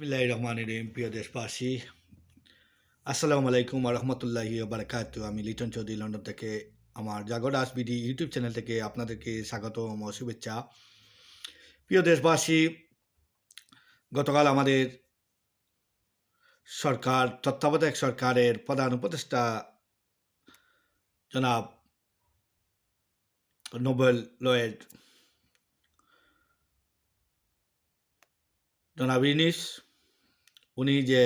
বিসমিল্লাহ রহমান রহিম প্রিয় দেশবাসী আসসালামু আলাইকুম রহমতুল্লাহি বারকাত আমি লিটন চৌধুরী লন্ডন থেকে আমার জাগর বিডি ইউটিউব চ্যানেল থেকে আপনাদেরকে স্বাগত ও শুভেচ্ছা। প্রিয় দেশবাসী গতকাল আমাদের সরকার, তত্ত্বাবধায়ক সরকারের প্রধান উপদেষ্টা জনাব নোবেল লয়েড জনাব ইনিস উনি যে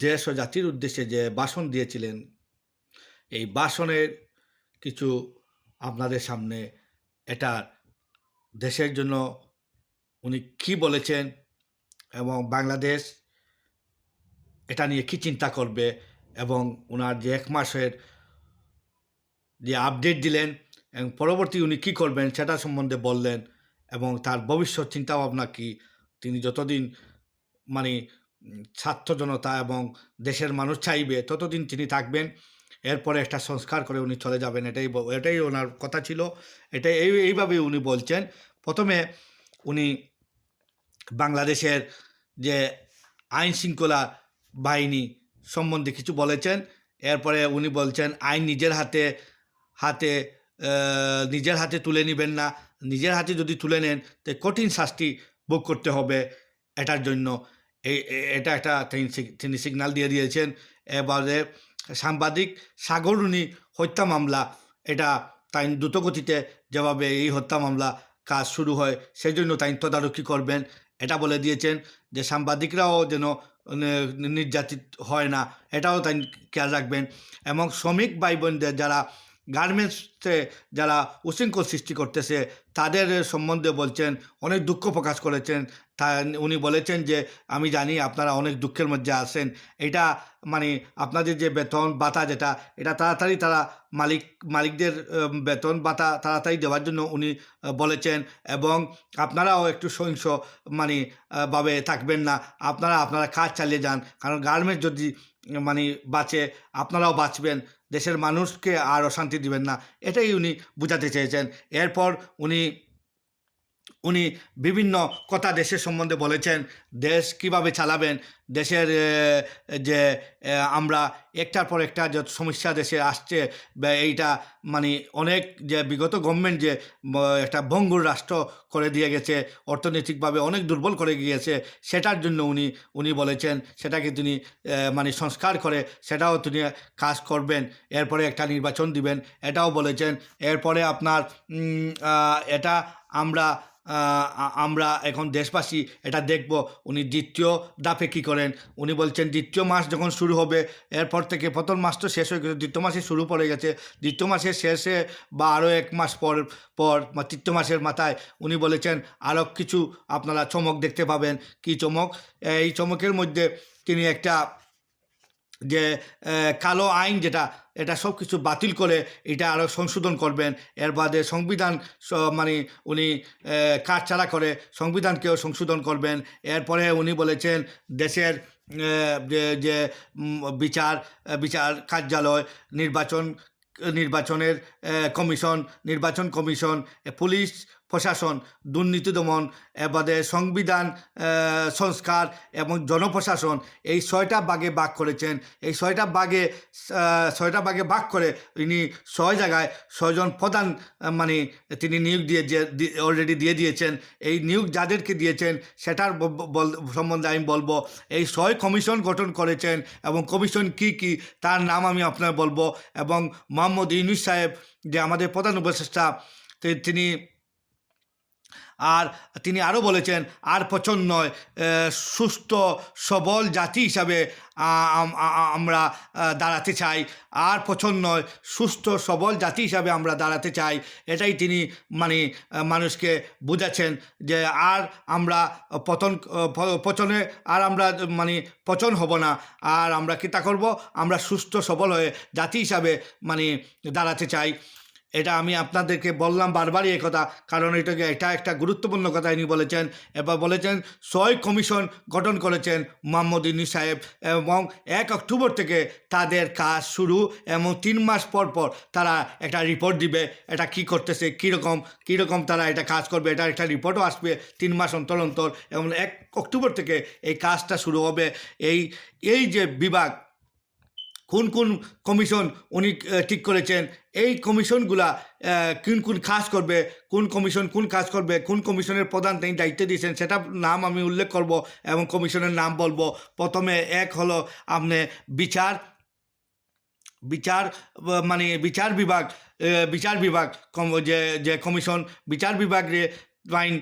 দেশ ও জাতির উদ্দেশ্যে যে ভাষণ দিয়েছিলেন, এই ভাষণের কিছু আপনাদের সামনে এটা দেশের জন্য উনি কি বলেছেন এবং বাংলাদেশ এটা নিয়ে কি চিন্তা করবে এবং ওনার যে এক মাসের যে আপডেট দিলেন এবং পরবর্তী উনি কী করবেন সেটা সম্বন্ধে বললেন এবং তার ভবিষ্যৎ চিন্তাভাবনা কি তিনি যতদিন মানে ছাত্র জনতা এবং দেশের মানুষ চাইবে, ততদিন তিনি থাকবেন। এরপরে একটা সংস্কার করে উনি চলে যাবেন। এটাই এটাই ওনার কথা ছিল। এটাই, এই এইভাবে উনি বলছেন। প্রথমে উনি বাংলাদেশের যে আইন শৃঙ্খলা বাহিনী সম্বন্ধে কিছু বলেছেন। এরপরে উনি বলছেন, আইন নিজের হাতে হাতে নিজের হাতে তুলে নেবেন না। নিজের হাতে যদি তুলে নেন, তো কঠিন শাস্তি ভোগ করতে হবে। এটার জন্য এই এটা একটা তিনি সিগ- তিনি সিগন্যাল দিয়ে দিয়েছেন। এবারে সাংবাদিক সাগরুনি হত্যা মামলা, এটা তাই দ্রুতগতিতে যেভাবে এই হত্যা মামলা কাজ শুরু হয় সেই জন্য তাই তদারকি করবেন। এটা বলে দিয়েছেন যে সাংবাদিকরাও যেন নির্যাতিত হয় না, এটাও তাই খেয়াল রাখবেন। এবং শ্রমিক ভাই বোনদের যারা গার্মেন্টসে যারা উশৃঙ্খল সৃষ্টি করতেছে, তাদের সম্বন্ধে বলছেন, অনেক দুঃখ প্রকাশ করেছেন। তা উনি বলেছেন যে, আমি জানি আপনারা অনেক দুঃখের মধ্যে আছেন। এটা মানে আপনাদের যে বেতন, ভাতা যেটা, এটা তাড়াতাড়ি তারা মালিক, মালিকদের বেতন বাতা তাড়াতাড়ি দেওয়ার জন্য উনি বলেছেন এবং আপনারাও একটু সহিংস মানে ভাবে থাকবেন না। আপনারা আপনারা কাজ চালিয়ে যান। কারণ গার্মেন্টস যদি মানে বাঁচে, আপনারাও বাঁচবেন। দেশের মানুষকে আর অশান্তি দিবেন না। এটাই উনি বোঝাতে চেয়েছেন। এরপর উনি উনি বিভিন্ন কথা দেশের সম্বন্ধে বলেছেন, দেশ কীভাবে চালাবেন, দেশের যে আমরা একটার পর একটা যে সমস্যা দেশে আসছে এইটা মানে অনেক যে বিগত গভর্নমেন্ট যে একটা ভঙ্গুর রাষ্ট্র করে দিয়ে গেছে, অর্থনৈতিকভাবে অনেক দুর্বল করে গিয়েছে, সেটার জন্য উনি উনি বলেছেন, সেটাকে তিনি মানে সংস্কার করে, সেটাও তিনি কাজ করবেন, এরপরে একটা নির্বাচন দিবেন, এটাও বলেছেন, এরপরে আপনার এটা আমরা আমরা এখন দেশবাসী এটা দেখব। উনি দ্বিতীয় দাপে কী করেন? উনি বলছেন, দ্বিতীয় মাস যখন শুরু হবে, এরপর থেকে প্রথম মাস তো শেষ হয়ে গেছে, দ্বিতীয় মাসে শুরু পড়ে গেছে। দ্বিতীয় মাসের শেষে বা আরও এক মাস পর পর, বা তৃতীয় মাসের মাথায় উনি বলেছেন আরও কিছু আপনারা চমক দেখতে পাবেন। কি চমক? এই চমকের মধ্যে তিনি একটা যে কালো আইন যেটা এটা সব কিছু বাতিল করে এটা আরও সংশোধন করবেন। এর বাদে সংবিধান মানে উনি আহ, কাটছাড়া করে সংবিধানকেও সংশোধন করবেন। এরপরে উনি বলেছেন দেশের যে বিচার বিচার কার্যালয় নির্বাচন নির্বাচনের কমিশন নির্বাচন কমিশন পুলিশ প্রশাসন, দুর্নীতি দমন এবারে সংবিধান সংস্কার এবং জনপ্রশাসন এই ছয়টা বাগে ভাগ করেছেন। এই ছয়টা বাগে ছয়টা বাগে ভাগ করে ইনি ছয় জায়গায় ছয়জন প্রধান মানে তিনি নিয়োগ দিয়ে যে অলরেডি দিয়ে দিয়েছেন। এই নিয়োগ যাদেরকে দিয়েছেন সেটার সম্বন্ধে আমি বলব, এই ছয় কমিশন গঠন করেছেন এবং কমিশন কি কি তার নাম আমি আপনার বলব এবং মোহাম্মদ ইউনুস সাহেব যে আমাদের প্রধান উপদেষ্টা তিনি আর তিনি আরও বলেছেন, আর পছন্দ নয় সুস্থ সবল জাতি হিসাবে আমরা দাঁড়াতে চাই। আর পছন্দ নয়, সুস্থ সবল জাতি হিসাবে আমরা দাঁড়াতে চাই। এটাই তিনি মানে মানুষকে বুঝাচ্ছেন যে, আর আমরা পতন পচনে, আর আমরা মানে পচন হব না। আর আমরা কী তা করব? আমরা সুস্থ সবল হয়ে জাতি হিসাবে মানে দাঁড়াতে চাই। এটা আমি আপনাদেরকে বললাম বারবারই কথা, কারণ এটাকে এটা একটা গুরুত্বপূর্ণ কথা ইনি বলেছেন। এবার বলেছেন, ছয় কমিশন গঠন করেছেন মোহাম্মদ ইনি সাহেব এবং এক অক্টোবর থেকে তাদের কাজ শুরু এবং তিন মাস পর পর তারা একটা রিপোর্ট দিবে, এটা কি করতেছে, কীরকম কীরকম তারা এটা কাজ করবে এটা একটা রিপোর্টও আসবে তিন মাস অন্তর অন্তর এবং এক অক্টোবর থেকে এই কাজটা শুরু হবে। এই এই যে বিভাগ কোন কোন কমিশন উনি ঠিক করেছেন? এই কমিশনগুলা কোন কোন কাজ করবে, কোন কমিশন কোন কাজ করবে, কোন কমিশনের প্রধান তিনি দায়িত্ব দিয়েছেন, সেটা নাম আমি উল্লেখ করব এবং কমিশনের নাম বলব। প্রথমে এক হলো আপনি বিচার বিচার মানে বিচার বিভাগ বিচার বিভাগ যে যে কমিশন, বিচার বিভাগে আইন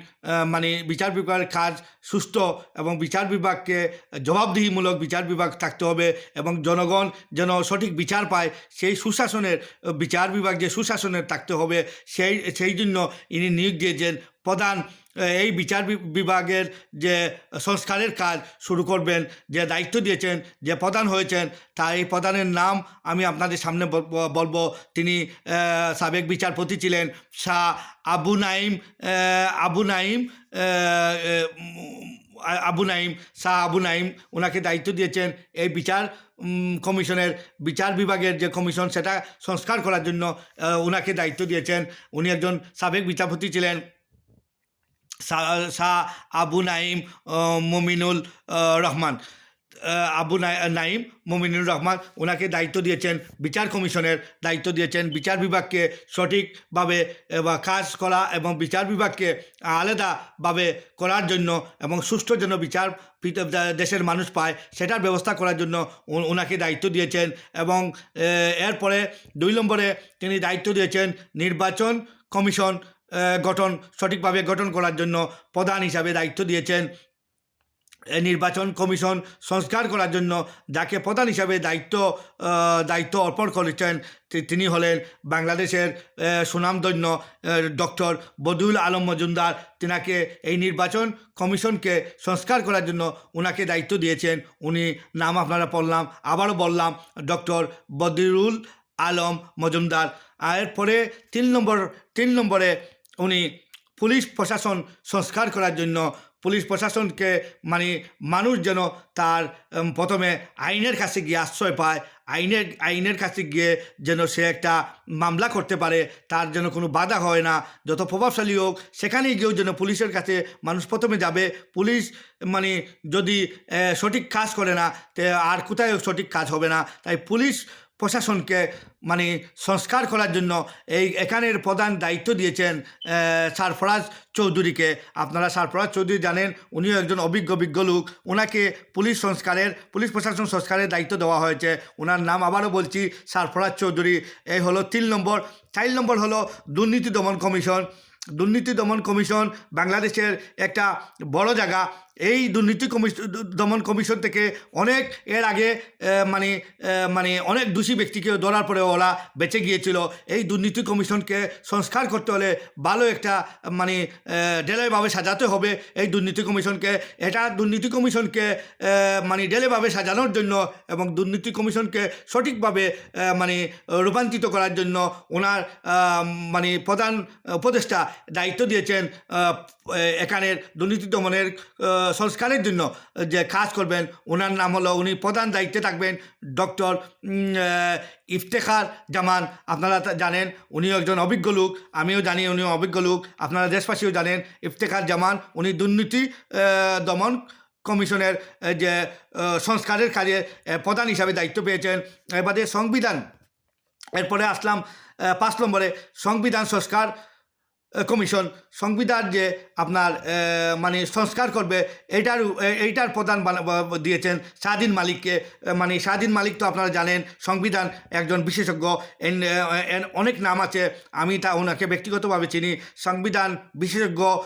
মানে বিচার বিভাগের কাজ সুস্থ এবং বিচার বিভাগকে জবাবদিহিমূলক বিচার বিভাগ থাকতে হবে এবং জনগণ যেন সঠিক বিচার পায়, সেই সুশাসনের, বিচার বিভাগ যে সুশাসনের থাকতে হবে, সেই সেই জন্য ইনি নিয়োগ দিয়েছেন প্রধান এই বিচার বিভাগের যে সংস্কারের কাজ শুরু করবেন, যে দায়িত্ব দিয়েছেন, যে প্রধান হয়েছেন তা এই প্রধানের নাম আমি আপনাদের সামনে বল- বলব। তিনি সাবেক বিচারপতি ছিলেন শাহ আবু নাইম আবু নাইম আবু নাইম শাহ আবু নাইম ওনাকে দায়িত্ব দিয়েছেন এই বিচার কমিশনের, বিচার বিভাগের যে কমিশন সেটা সংস্কার করার জন্য ওনাকে দায়িত্ব দিয়েছেন। উনি একজন সাবেক বিচারপতি ছিলেন। শাহ আবু নাইম মমিনুল রহমান। আবু নাই- নাইম মমিনুর রহমান ওনাকে দায়িত্ব দিয়েছেন বিচার কমিশনের দায়িত্ব দিয়েছেন। বিচার বিভাগকে সঠিকভাবে কাজ করা এবং বিচার বিভাগকে আলাদাভাবে করার জন্য এবং সুষ্ঠু যেন বিচার দেশের মানুষ পায় সেটার ব্যবস্থা করার জন্য ওনাকে দায়িত্ব দিয়েছেন এবং এরপরে দুই নম্বরে তিনি দায়িত্ব দিয়েছেন নির্বাচন কমিশন গঠন, সঠিকভাবে গঠন করার জন্য প্রধান হিসাবে দায়িত্ব দিয়েছেন। নির্বাচন কমিশন সংস্কার করার জন্য যাকে প্রধান হিসাবে দায়িত্ব দায়িত্ব অর্পণ করেছেন তিনি হলেন বাংলাদেশের সুনামধন্য ডক্টর বদুল আলম মজুমদার। তিনাকে এই নির্বাচন কমিশনকে সংস্কার করার জন্য ওনাকে দায়িত্ব দিয়েছেন। উনি নাম আপনারা পড়লাম, আবারও বললাম, ডক্টর বদিরুল আলম মজুমদার। এরপরে তিন নম্বর, তিন নম্বরে উনি পুলিশ প্রশাসন সংস্কার করার জন্য, পুলিশ প্রশাসনকে মানে মানুষ যেন তার প্রথমে আইনের কাছে গিয়ে আশ্রয় পায়, আইনের আইনের কাছে গিয়ে যেন সে একটা মামলা করতে পারে, তার যেন কোনো বাধা হয় না, যত প্রভাবশালী হোক, সেখানেই গিয়েও যেন পুলিশের কাছে মানুষ প্রথমে যাবে। পুলিশ মানে যদি সঠিক কাজ করে না, তে আর কোথায় সঠিক কাজ হবে না? তাই পুলিশ প্রশাসনকে মানে সংস্কার করার জন্য এই এখানের প্রধান দায়িত্ব দিয়েছেন সারফরাজ চৌধুরীকে। আপনারা সারফরাজ চৌধুরী জানেন, উনিও একজন অভিজ্ঞ বিজ্ঞ লোক। ওনাকে পুলিশ সংস্কারের, পুলিশ প্রশাসন সংস্কারের দায়িত্ব দেওয়া হয়েছে। ওনার নাম আবারও বলছি, সারফরাজ চৌধুরী। এই হলো তিন নম্বর। চার নম্বর হলো দুর্নীতি দমন কমিশন। দুর্নীতি দমন কমিশন বাংলাদেশের একটা বড় জায়গা। এই দুর্নীতি কমিশন দমন কমিশন থেকে অনেক, এর আগে মানে মানে অনেক দোষী ব্যক্তিকে ধরার পরে ওরা বেঁচে গিয়েছিল। এই দুর্নীতি কমিশনকে সংস্কার করতে হলে ভালো একটা মানে ডেলেভাবে সাজাতে হবে এই দুর্নীতি কমিশনকে। এটা দুর্নীতি কমিশনকে মানে ডেলেভাবে সাজানোর জন্য এবং দুর্নীতি কমিশনকে সঠিকভাবে মানে রূপান্তরিত করার জন্য ওনার মানে প্রধান উপদেষ্টা দায়িত্ব দিয়েছেন এখানের দুর্নীতি দমনের সংস্কারের জন্য যে কাজ করবেন ওনার নাম হলো, উনি প্রধান দায়িত্বে থাকবেন, ডক্টর ইফতেখার জামান। আপনারা জানেন, উনিও একজন অভিজ্ঞ লোক, আমিও জানি উনিও অভিজ্ঞ লোক। আপনারা দেশবাসীও জানেন, ইফতেখার জামান, উনি দুর্নীতি দমন কমিশনের যে সংস্কারের কাজে প্রধান হিসাবে দায়িত্ব পেয়েছেন। এবারে সংবিধান, এরপরে আসলাম পাঁচ নম্বরে, সংবিধান সংস্কার কমিশন সংবিধান যে আপনার মানে সংস্কার করবে এইটার এইটার প্রধান দিয়েছেন স্বাধীন মালিককে। মানে স্বাধীন মালিক তো আপনারা জানেন, সংবিধান একজন বিশেষজ্ঞ অনেক নাম আছে, আমি তা ওনাকে ব্যক্তিগতভাবে চিনি। সংবিধান বিশেষজ্ঞ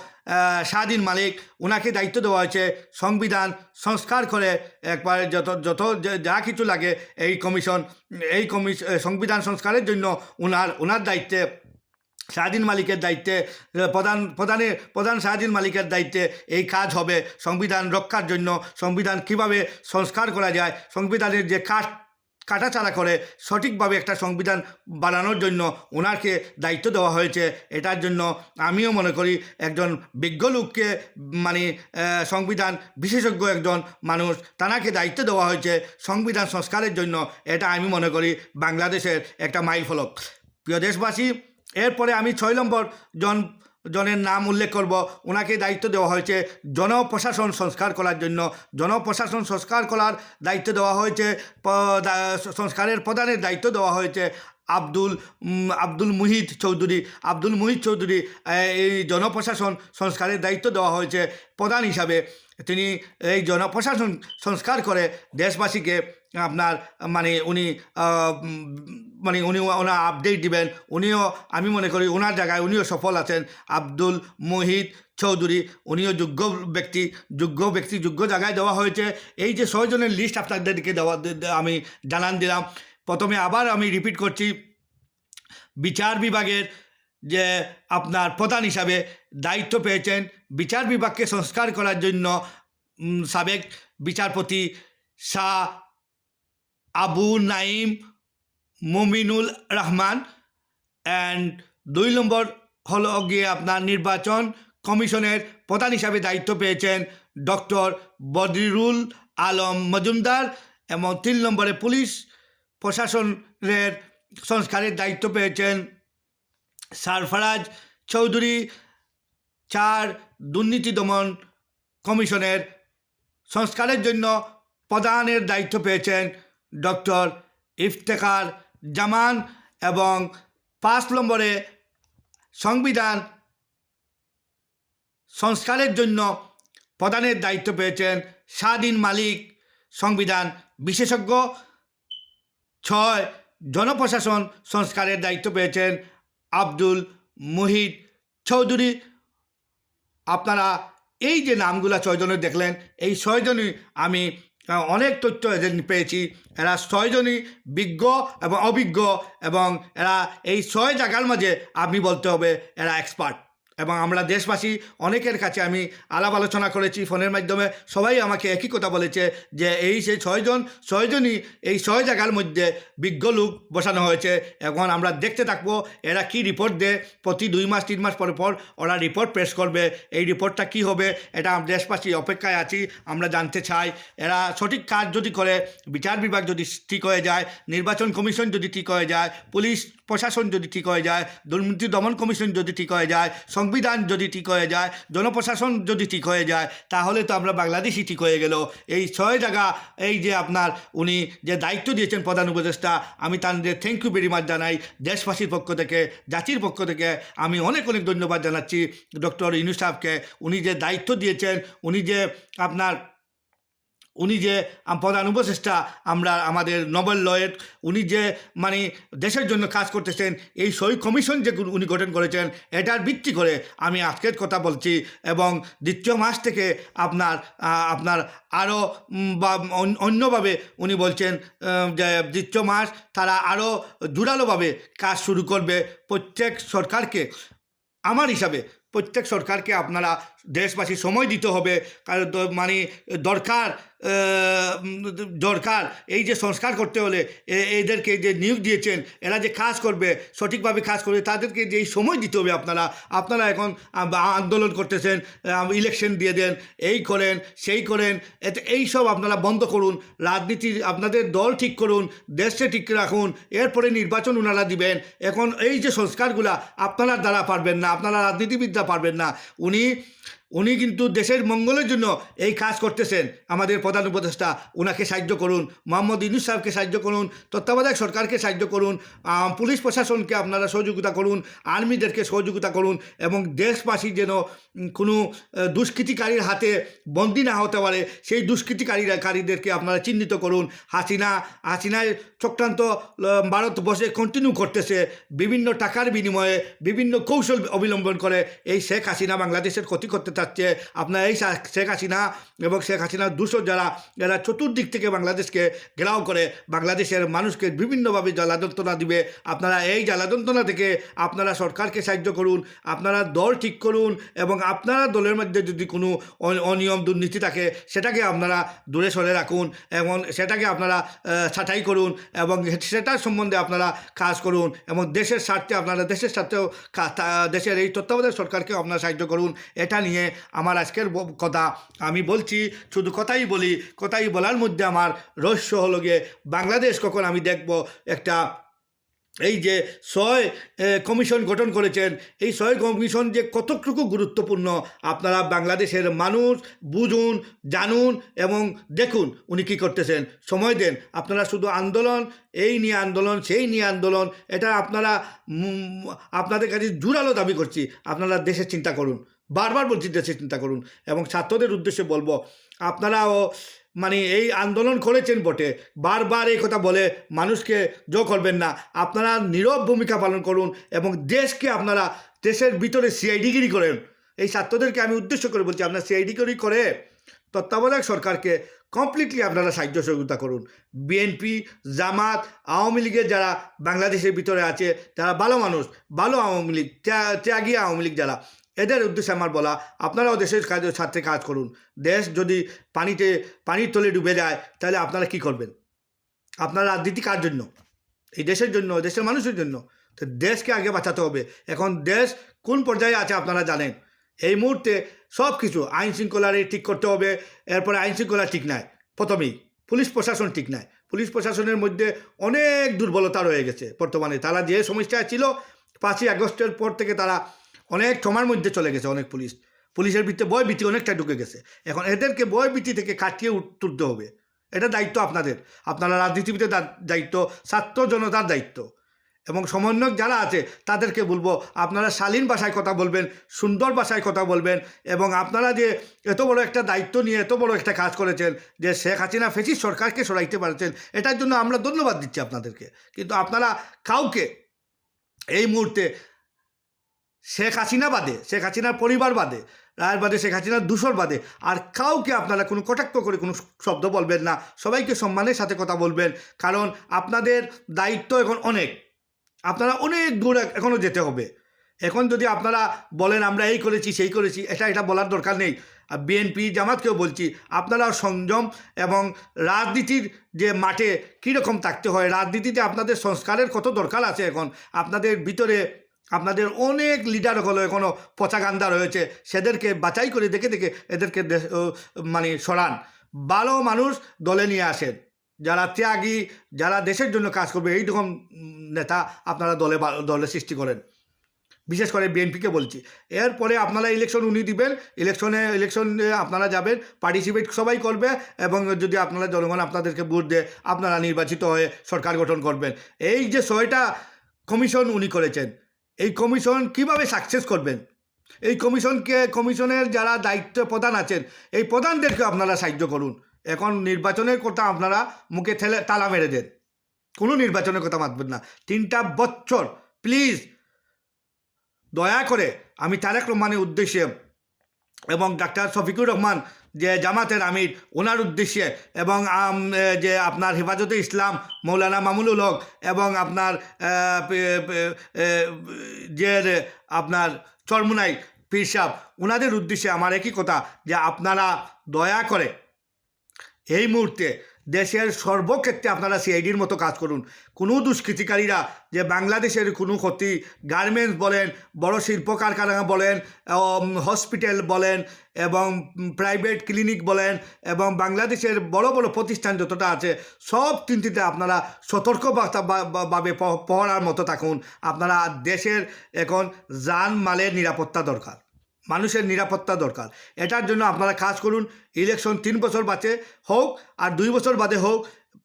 স্বাধীন মালিক, ওনাকে দায়িত্ব দেওয়া হয়েছে সংবিধান সংস্কার করে একবার যত যত যা- কিছু লাগে, এই কমিশন, এই কমিশ, সংবিধান সংস্কারের জন্য ওনার ওনার দায়িত্বে স্বাধীন মালিকের দায়িত্বে প্রধান প্রধানের প্রধান স্বাধীন মালিকের দায়িত্বে এই কাজ হবে। সংবিধান রক্ষার জন্য সংবিধান কীভাবে সংস্কার করা যায়, সংবিধানের যে কাঠ কাটাচাড়া করে, সঠিকভাবে একটা সংবিধান বানানোর জন্য ওনাকে দায়িত্ব দেওয়া হয়েছে। এটার জন্য আমিও মনে করি একজন বিজ্ঞ লোককে মানে সংবিধান বিশেষজ্ঞ একজন মানুষ, তানাকে দায়িত্ব দেওয়া হয়েছে সংবিধান সংস্কারের জন্য। এটা আমি মনে করি বাংলাদেশের একটা মাইল ফলক প্রিয় দেশবাসী এরপরে আমি ছয় নম্বর জন, জনের নাম উল্লেখ করব। ওনাকে দায়িত্ব দেওয়া হয়েছে জনপ্রশাসন সংস্কার করার জন্য। জনপ্রশাসন সংস্কার করার দায়িত্ব দেওয়া হয়েছে সংস্কারের প্রধানের দায়িত্ব দেওয়া হয়েছে আব্দুল আব্দুল মুহিত চৌধুরী। আব্দুল মুহিত চৌধুরী এই জনপ্রশাসন সংস্কারের দায়িত্ব দেওয়া হয়েছে প্রধান হিসাবে। তিনি এই জনপ্রশাসন সংস্কার করে দেশবাসীকে আপনার মানে উনি মানে উনি ওনার আপডেট দিবেন। উনিও, আমি মনে করি ওনার জায়গায় উনিও সফল আছেন। আব্দুল মুহিত চৌধুরী, উনিও যোগ্য ব্যক্তি যোগ্য ব্যক্তি, যোগ্য জায়গায় দেওয়া হয়েছে। এই যে ছয়জনের লিস্ট আপনাদেরকে দেওয়া আমি জানান দিলাম। প্রথমে আবার আমি রিপিট করছি। বিচার বিভাগের যে আপনার প্রধান হিসাবে দায়িত্ব পেয়েছেন, বিচার বিভাগকে সংস্কার করার জন্য সাবেক বিচারপতি শাহ আবু নাইম মুমিনুল রহমান অ্যান্ড দুই নম্বর হল গিয়ে আপনার নির্বাচন কমিশনের প্রধান হিসাবে দায়িত্ব পেয়েছেন ডক্টর বদিরুল আলম মজুমদার এবং তিন নম্বরে পুলিশ প্রশাসনের সংস্কারের দায়িত্ব পেয়েছেন সারফরাজ চৌধুরী চার দুর্নীতি দমন কমিশনের সংস্কারের জন্য প্রধানের দায়িত্ব পেয়েছেন ডক্টর ইফতেখার জামান এবং পাঁচ নম্বরে সংবিধান সংস্কারের জন্য প্রধানের দায়িত্ব পেয়েছেন স্বাধীন মালিক সংবিধান বিশেষজ্ঞ। ছয়, জনপ্রশাসন সংস্কারের দায়িত্ব পেয়েছেন আব্দুল মুহিত চৌধুরী। আপনারা এই যে নামগুলো ছয়জনের দেখলেন, এই ছয়জনই আমি অনেক তথ্য পেয়েছি। এরা ছয়জনই বিজ্ঞ এবং অভিজ্ঞ এবং এরা এই ছয় জায়গার মাঝে আপনি বলতে হবে এরা এক্সপার্ট এবং আমরা দেশবাসী অনেকের কাছে আমি আলাপ আলোচনা করেছি ফোনের মাধ্যমে। সবাই আমাকে একই কথা বলেছে যে এই সেই ছয়জন, ছয়জনই এই ছয় জায়গার মধ্যে বিজ্ঞ লোক বসানো হয়েছে। এখন আমরা দেখতে থাকব এরা কি রিপোর্ট দেয়। প্রতি দুই মাস, তিন মাস পর পর ওরা রিপোর্ট পেশ করবে। এই রিপোর্টটা কি হবে এটা দেশবাসী অপেক্ষায় আছি, আমরা জানতে চাই। এরা সঠিক কাজ যদি করে, বিচার বিভাগ যদি ঠিক হয়ে যায়, নির্বাচন কমিশন যদি ঠিক হয়ে যায়, পুলিশ প্রশাসন যদি ঠিক হয়ে যায়, দুর্নীতি দমন কমিশন যদি ঠিক হয়ে যায়, সংবিধান যদি ঠিক হয়ে যায়, জনপ্রশাসন যদি ঠিক হয়ে যায়, তাহলে তো আমরা বাংলাদেশই ঠিক হয়ে গেল। এই ছয় জায়গা, এই যে আপনার উনি যে দায়িত্ব দিয়েছেন প্রধান উপদেষ্টা, আমি তাদের থ্যাংক ইউ ভেরি মাচ জানাই। দেশবাসীর পক্ষ থেকে, জাতির পক্ষ থেকে আমি অনেক অনেক ধন্যবাদ জানাচ্ছি। ডক্টর ইনু সাহেবকে, উনি যে দায়িত্ব দিয়েছেন, উনি যে আপনার উনি যে প্রধান উপদেষ্টা, আমরা আমাদের নোবেল লয়েট উনি যে মানে দেশের জন্য কাজ করতেছেন, এই সই কমিশন যে উনি গঠন করেছেন, এটার ভিত্তি করে আমি আজকের কথা বলছি এবং দ্বিতীয় মাস থেকে আপনার আপনার আরও বা অন্যভাবে উনি বলছেন যে দ্বিতীয় মাস তারা আরও জোরালোভাবে কাজ শুরু করবে। প্রত্যেক সরকারকে, আমার হিসাবে প্রত্যেক সরকারকে আপনারা দেশবাসী সময় দিতে হবে। কারণ মানে দরকার দরকার। এই যে সংস্কার করতে হলে এদেরকে যে নিয়োগ দিয়েছেন, এরা যে কাজ করবে, সঠিকভাবে কাজ করবে, তাদেরকে যে সময় দিতে হবে আপনারা আপনারা এখন আন্দোলন করতেছেন ইলেকশন দিয়ে দেন, এই করেন, সেই করেন, এতে এই সব আপনারা বন্ধ করুন, রাজনীতি আপনাদের দল ঠিক করুন, দেশকে ঠিক রাখুন, এরপরে নির্বাচন ওনারা দিবেন, এখন এই যে সংস্কারগুলা আপনারা দ্বারা পারবেন না, আপনারা রাজনীতিবিদরা পারবেন না, উনি উনি কিন্তু দেশের মঙ্গলের জন্য এই কাজ করতেছেন। আমাদের প্রধান উপদেষ্টা ওনাকে সাহায্য করুন। মোহাম্মদ ইনুস সাহেবকে সাহায্য করুন। তত্ত্বাবধায়ক সরকারকে সাহায্য করুন। পুলিশ প্রশাসনকে আপনারা সহযোগিতা করুন। আর্মিদেরকে সহযোগিতা করুন এবং দেশবাসী যেন কোনো দুষ্কৃতিকারীর হাতে বন্দী না হতে পারে সেই দুষ্কৃতিকারীরা কারীদেরকে আপনারা চিহ্নিত করুন। হাসিনা হাসিনায় চক্রান্ত আহ, ভারতবর্ষে কন্টিনিউ করতেছে। বিভিন্ন টাকার বিনিময়ে বিভিন্ন কৌশল অবলম্বন করে এই শেখ হাসিনা বাংলাদেশের ক্ষতি করতে চাচ্ছে আপনার এই শেখ হাসিনা এবং শেখ হাসিনার দুশো যারা যারা চতুর্দিক থেকে বাংলাদেশকে ঘেরাও করে, বাংলাদেশের মানুষকে বিভিন্নভাবে জ্বালা যন্ত্রণা দিবে। আপনারা এই জ্বালা যন্ত্রণা থেকে আপনারা সরকারকে সাহায্য করুন, আপনারা দল ঠিক করুন এবং আপনারা দলের মধ্যে যদি কোনো অনিয়ম, দুর্নীতি থাকে, সেটাকে আপনারা দূরে সরে রাখুন এবং সেটাকে আপনারা ছাঁটাই করুন এবং সেটার সম্বন্ধে আপনারা কাজ করুন এবং দেশের স্বার্থে, আপনারা দেশের স্বার্থেও দেশের এই তত্ত্বাবধায়ক সরকারকেও আপনারা সাহায্য করুন। এটা নিয়ে আমার আজকের কথা আমি বলছি, শুধু কথাই বলি, কথাই বলার মধ্যে আমার রহস্য হলো গিয়ে বাংলাদেশ কখন আমি দেখব একটা, এই যে ছয় কমিশন গঠন করেছেন, এই ছয় কমিশন যে কতটুকু গুরুত্বপূর্ণ আপনারা বাংলাদেশের মানুষ বুঝুন, জানুন এবং দেখুন উনি কী করতেছেন। সময় দেন, আপনারা শুধু আন্দোলন, এই নিয়ে আন্দোলন, সেই নিয়ে আন্দোলন, এটা আপনারা আপনাদের কাছে জোরালো দাবি করছি, আপনারা দেশের চিন্তা করুন। বারবার বলছি, চিন্তা করুন। এবং ছাত্রদের উদ্দেশ্যে বলব, আপনারাও মানে এই আন্দোলন করেছেন বটে। বারবার এই কথা বলে মানুষকে জো করবেন না। আপনারা নীরব ভূমিকা পালন করুন এবং দেশকে আপনারা দেশের ভিতরে সিআইডিগিরি করেন। এই ছাত্রদেরকে আমি উদ্দেশ্য করে বলছি, আপনারা সিআইডিগিরি করে তত্ত্বাবধায়ক সরকারকে কমপ্লিটলি আপনারা সাহায্য সহযোগিতা করুন। বিএনপি জামাত, আওয়ামী লীগের যারা বাংলাদেশের ভিতরে আছে, তারা ভালো মানুষ, ভালো আওয়ামী লীগ ত্যাগী আওয়ামী লীগ যারা এদের উদ্দেশ্যে আমার বলা, আপনারাও দেশের কাজ স্বার্থে কাজ করুন। দেশ যদি পানিতে পানির তলে ডুবে যায়, তাহলে আপনারা কি করবেন? আপনারা রাজনীতি কার জন্য? এই দেশের জন্য, দেশের মানুষের জন্য। তো দেশকে আগে বাঁচাতে হবে। এখন দেশ কোন পর্যায়ে আছে আপনারা জানেন? এই মুহূর্তে সব কিছু আইন শৃঙ্খলার ঠিক করতে হবে। এরপরে আইন শৃঙ্খলা ঠিক নাই। প্রথমেই পুলিশ প্রশাসন ঠিক নাই। পুলিশ প্রশাসনের মধ্যে অনেক দুর্বলতা রয়ে গেছে বর্তমানে। তারা যে সমস্যায় ছিল, পাঁচই আগস্টের পর থেকে তারা অনেক সময়ের মধ্যে চলে গেছে অনেক পুলিশ। পুলিশের ভিতরে বয় ভীতি অনেকটা ঢুকে গেছে। এখন এদেরকে বয় ভীতি থেকে কাটিয়ে তুলতে হবে। এটা দায়িত্ব আপনাদের। আপনারা রাজনীতিবিদের দায়িত্ব, ছাত্র জনতার দায়িত্ব। এবং সমন্বয়ক যারা আছে, তাদেরকে বলব, আপনারা শালীন ভাষায় কথা বলবেন, সুন্দর ভাষায় কথা বলবেন, এবং আপনারা যে এত বড় একটা দায়িত্ব নিয়ে এত বড় একটা কাজ করেছেন, যে শেখ হাসিনা ফেসি সরকারকে সরাইতে পারছেন, এটার জন্য আমরা ধন্যবাদ দিচ্ছি আপনাদেরকে। কিন্তু আপনারা কাউকে এই মুহূর্তে শেখ হাসিনা বাদে, শেখ হাসিনার পরিবার বাদে, রায়ের বাদে, শেখ হাসিনার দূষর বাদে, আর কাউকে আপনারা কোনো কটাক্ষ করে কোনো শব্দ বলবেন না। সবাইকে সম্মানের সাথে কথা বলবেন, কারণ আপনাদের দায়িত্ব এখন অনেক। আপনারা অনেক দূর এখনও যেতে হবে। এখন যদি আপনারা বলেন, আমরা এই করেছি, সেই করেছি, এটা এটা বলার দরকার নেই। বিএনপি জামাতকেও বলছি, আপনারা সংযম এবং রাজনীতির যে মাঠে কীরকম থাকতে হয়, রাজনীতিতে আপনাদের সংস্কারের কত দরকার আছে এখন? আপনাদের ভিতরে আপনাদের অনেক লিডার হলো এখনও পচাগান্দা রয়েছে। সেদেরকে বাছাই করে দেখে দেখে এদেরকে মানে সরান। ভালো মানুষ দলে নিয়ে আসেন। যারা ত্যাগী, যারা দেশের জন্য কাজ করবে এই রকম নেতা আপনারা দলে দলে সৃষ্টি করেন। বিশেষ করে বিএনপিকে বলছি। এরপরে আপনারা ইলেকশন উনি দিবেন। ইলেকশনে ইলেকশনে আপনারা যাবেন পার্টিসিপেট সবাই করবে এবং যদি আপনারা জনগণ আপনাদেরকে ভোট দেয়, আপনারা নির্বাচিত হয়ে সরকার গঠন করবেন। এই যে ছয়টা কমিশন উনি করেছেন এই কমিশন কীভাবে সাকসেস করবেন? এই কমিশনকে কমিশনের যারা দায়িত্ব প্রধান আছেন, এই প্রধানদেরকে আপনারা সাহায্য করুন। এখন নির্বাচনের কথা আপনারা মুখে ঠেলে, তালা মেরে দেন। কোনো নির্বাচনের কথা মাতবেন না। তিনটা বছর প্লিজ দয়া করে, আমি তারেক রহমানের উদ্দেশ্যে এবং ডাক্তার শফিকুর রহমান যে জামাতের আমির ওনার উদ্দেশ্যে এবং যে আপনার হেফাজতে ইসলাম, মৌলানা মামুলুল হক এবং আপনার যে আপনার চরমুনাই পীর সাহ ওনাদের উদ্দেশ্যে আমার একই কথা যে আপনারা দয়া করে এই মুহূর্তে দেশের সর্বক্ষেত্রে আপনারা সিআইডির মতো কাজ করুন। কোনো দুষ্কৃতিকারীরা যে বাংলাদেশের কোনো ক্ষতি, গার্মেন্টস বলেন, বড় শিল্প কারখানা বলেন হসপিটাল বলেন, এবং প্রাইভেট ক্লিনিক বলেন, এবং বাংলাদেশের বড় বড় প্রতিষ্ঠান যতটা আছে, সব তিনটিতে আপনারা সতর্ক ভাবে পহরার মতো থাকুন। আপনারা দেশের এখন যান মালের নিরাপত্তা দরকার। মানুষের নিরাপত্তা দরকার। এটার জন্য আপনারা কাজ করুন ইলেকশন তিন বছর বাঁচে হোক আর দুই বছর বাদে হোক।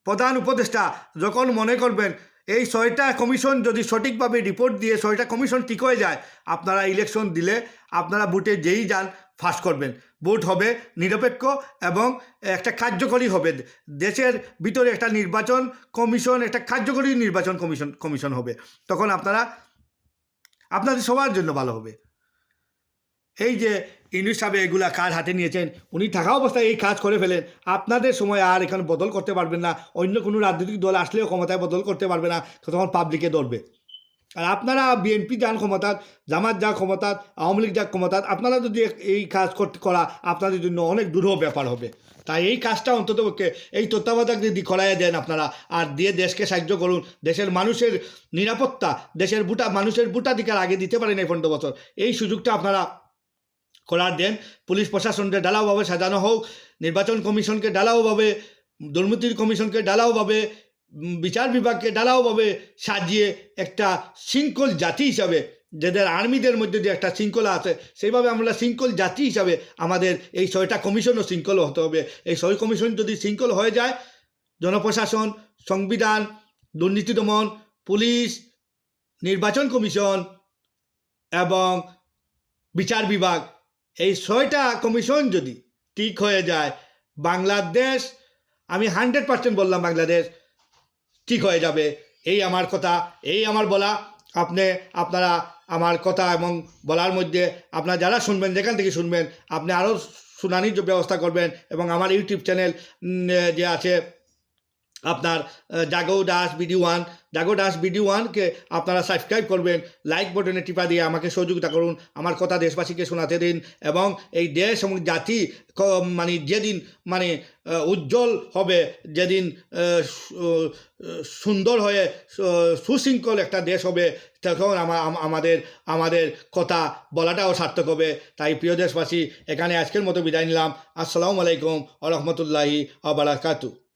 প্রধান উপদেষ্টা যখন মনে করবেন, এই ছয়টা কমিশন যদি সঠিকভাবে রিপোর্ট দিয়ে ছয়টা কমিশন ঠিক হয়ে যায়, আপনারা ইলেকশন দিলে আপনারা ভোটে যেই যান ফাঁস করবেন। ভোট হবে নিরপেক্ষ এবং একটা কার্যকরী হবে। দেশের ভিতরে একটা নির্বাচন কমিশন একটা কার্যকরী নির্বাচন কমিশন কমিশন হবে। তখন আপনারা, আপনাদের সবার জন্য ভালো হবে। এই যে ইউনুস সাহেব এগুলা কাজ হাতে নিয়েছেন, উনি থাকা অবস্থায় এই কাজ করে ফেলেন। আপনাদের সময় আর এখানে বদল করতে পারবেন না। অন্য কোনো রাজনৈতিক দল আসলেও ক্ষমতায় বদল করতে পারবে না তখন পাবলিকে ধরবে আর আপনারা বিএনপি যান ক্ষমতাত জামাত যা ক্ষমতাত আওয়ামী লীগ যা ক্ষমতাত আপনারা যদি এই কাজ করতে করা আপনাদের জন্য অনেক দূরহ ব্যাপার হবে। তাই এই কাজটা অন্তত এই তত্ত্বাবধায়ক যদি করাইয়া দেন আপনারা, আর দিয়ে দেশকে সাহায্য করুন। দেশের মানুষের নিরাপত্তা, দেশের বুটা মানুষের ভোটাধিকার আগে দিতে পারেন এই পনেরো বছর। এই সুযোগটা আপনারা করার দেন। পুলিশ প্রশাসনকে ডালাওভাবে সাজানো হোক, নির্বাচন কমিশনকে ডালাওভাবে দুর্নীতির কমিশনকে ডালাওভাবে বিচার বিভাগকে ডালাওভাবে সাজিয়ে একটা শৃঙ্খল জাতি হিসাবে, যাদের আর্মিদের মধ্যে যে একটা শৃঙ্খলা আছে, সেইভাবে আমরা শৃঙ্খল জাতি হিসাবে আমাদের এই ছয়টা কমিশনও শৃঙ্খল হতে হবে। এই ছয় কমিশন যদি শৃঙ্খল হয়ে যায়, জনপ্রশাসন, সংবিধান, দুর্নীতি দমন, পুলিশ, নির্বাচন কমিশন এবং বিচার বিভাগ এই ছয়টা কমিশন যদি ঠিক হয়ে যায়, বাংলাদেশ, আমি হান্ড্রেড পার্সেন্ট বললাম বাংলাদেশ ঠিক হয়ে যাবে। এই আমার কথা, এই আমার বলা, আপনি, আপনারা আমার কথা এবং বলার মধ্যে আপনারা যারা শুনবেন, যেখান থেকে শুনবেন, আপনি আরও শুনানির ব্যবস্থা করবেন এবং আমার ইউটিউব চ্যানেল যে আছে আপনার Jago Das BD one Jago Das BD ওয়ানকে আপনারা সাবস্ক্রাইব করবেন লাইক বাটনে টিপা দিয়ে আমাকে সহযোগিতা করুন, আমার কথা দেশবাসীকে শোনাতে দিন এবং এই দেশ এবং জাতি মানে যেদিন মানে উজ্জ্বল হবে, যেদিন সুন্দর হয়ে সুশৃঙ্খল একটা দেশ হবে, তখন আমা- আম- আমাদের আমাদের কথা বলাটাও সার্থক হবে। তাই প্রিয় দেশবাসী, এখানে আজকের মতো বিদায় নিলাম। আসসালামু আলাইকুম আ রহমতুল্লাহি আবরাকাতু